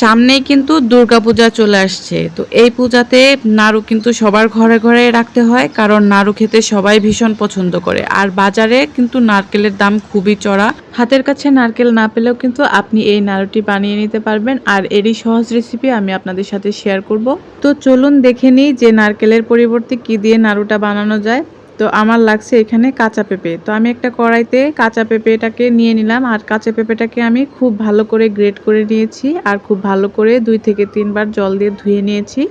সামনেই কিন্তু দুর্গাপূজা চলে আসছে। তো এই পূজাতে নাড়ু কিন্তু সবার ঘরে ঘরে রাখতে হয়, কারণ নাড়ু খেতে সবাই ভীষণ পছন্দ করে। আর বাজারে কিন্তু নারকেলের দাম খুবই চড়া। হাতের কাছে নারকেল না পেলেও কিন্তু আপনি এই নাড়ুটি বানিয়ে নিতে পারবেন। আর এরই সহজ রেসিপি আমি আপনাদের সাথে শেয়ার করব। তো চলুন দেখে নিই যে নারকেলের পরিবর্তে কি দিয়ে নাড়ুটা বানানো যায়। তো আমার লাগছে এখানে কাঁচা পেঁপে। তো আমি একটা কড়াইতে কাঁচা পেঁপেটাকে নিয়ে নিলাম আর কাঁচা পেঁপেটাকে আমি খুব ভালো করে গ্রেট করে নিয়েছি আর খুব ভালো করে দুই থেকে তিনবার জল দিয়ে ধুয়ে নিয়েছি।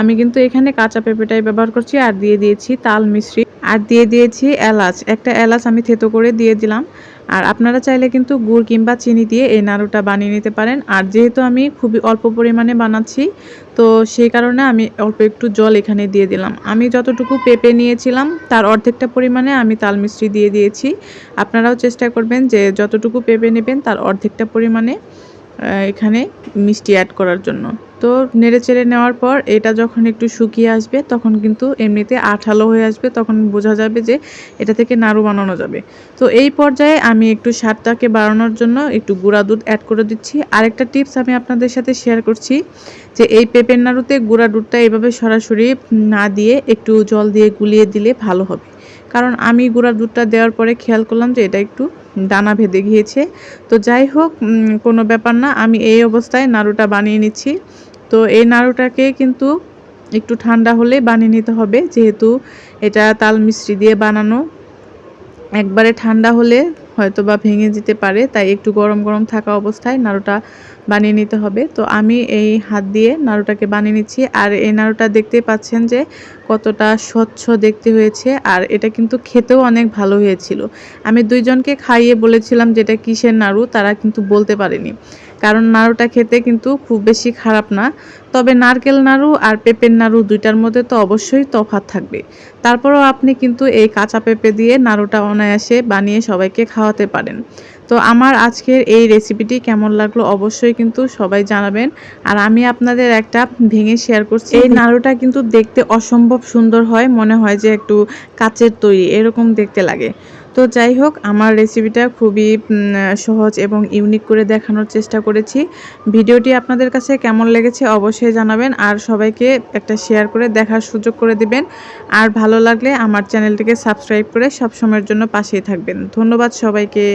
আমি কিন্তু এখানে কাঁচা পেঁপেটাই ব্যবহার করছি আর দিয়ে দিয়েছি তাল মিশ্রি আর দিয়ে দিয়েছি এলাচ। একটা এলাচ আমি থেতো করে দিয়ে দিলাম। আর আপনারা চাইলে কিন্তু গুড় কিংবা চিনি দিয়ে এই নাড়ুটা বানিয়ে নিতে পারেন। আর যেহেতু আমি খুবই অল্প পরিমাণে বানাচ্ছি, তো সেই কারণে আমি অল্প একটু জল এখানে দিয়ে দিলাম। আমি যতটুকু পেঁপে নিয়েছিলাম, তার অর্ধেকটা পরিমাণে আমি তাল মিষ্টি দিয়ে দিয়েছি। আপনারাও চেষ্টা করবেন যে যতটুকু পেঁপে নেবেন, তার অর্ধেকটা পরিমাণে এখানে মিষ্টি অ্যাড করার জন্য। তো নেড়ে চেড়ে নেওয়ার পর এটা যখন একটু শুকিয়ে আসবে, তখন কিন্তু এমনিতে আঠালো হয়ে আসবে, তখন বোঝা যাবে যে এটা থেকে নাড়ু বানানো যাবে। তো এই পর্যায়ে আমি একটু স্বাদটাকে বাড়ানোর জন্য একটু গুঁড়া দুধ অ্যাড করে দিচ্ছি। আরেকটা টিপস আমি আপনাদের সাথে শেয়ার করছি যে এই পেঁপের নাড়ুতে গুঁড়া দুধটা এইভাবে সরাসরি না দিয়ে একটু জল দিয়ে গুলিয়ে দিলে ভালো হবে। কারণ আমি গুঁড়া দুধটা দেওয়ার পরে খেয়াল করলাম যে এটা একটু দানা ভেদে গিয়েছে। তো যাই হোক কোনো ব্যাপার না, আমি এই অবস্থায় নাড়ুটা বানিয়ে নিচ্ছি। তো এই নাড়ুটাকে কিন্তু একটু ঠান্ডা হলে বানিয়ে নিতে হবে, যেহেতু এটা তাল মিস্ত্রি দিয়ে বানানো। একবারে ঠান্ডা হলে হয়তো বা ভেঙে যেতে পারে, তাই একটু গরম গরম থাকা অবস্থায় নাড়ুটা বানিয়ে নিতে হবে। তো আমি এই হাত দিয়ে নাড়ুটাকে বানিয়ে নিচ্ছি, আর এই নাড়ুটা দেখতে পাচ্ছেন যে কতটা স্বচ্ছ দেখতে হয়েছে, আর এটা কিন্তু খেতেও অনেক ভালো হয়েছিল। আমি দুইজনকে খাইয়ে বলেছিলাম যেটা কিসের নাড়ু, তারা কিন্তু বলতে পারেনি। কারণ নাড়ুটা খেতে কিন্তু খুব বেশি খারাপ না। তবে নারকেল নাড়ু আর পেঁপের নাড়ু দুইটার মধ্যে তো অবশ্যই তফাৎ থাকবে। তারপরেও আপনি কিন্তু এই কাঁচা পেঁপে দিয়ে নাড়ুটা অনায়াসে বানিয়ে সবাইকে খাওয়াতে পারেন। তো আমার আজকের এই রেসিপিটি কেমন লাগল অবশ্যই কিন্তু সবাই জানাবেন। আর আমি আপনাদের একটা ভেঙে শেয়ার করছি। এই নাড়ুটা কিন্তু দেখতে অসম্ভব সুন্দর হয়, মনে হয় যে একটু কাচের তৈরি, এরকম দেখতে লাগে। তো যাই হোক, আমার রেসিপিটা খুবই সহজ এবং ইউনিক করে দেখানোর চেষ্টা করেছি। ভিডিওটি আপনাদের কাছে কেমন লেগেছে অবশ্যই জানাবেন আর সবাইকে একটা শেয়ার করে দেখার সুযোগ করে দিবেন। আর ভালো লাগলে আমার চ্যানেলটিকে সাবস্ক্রাইব করে সব সময়ের জন্য পাশেই থাকবেন। ধন্যবাদ সবাইকে।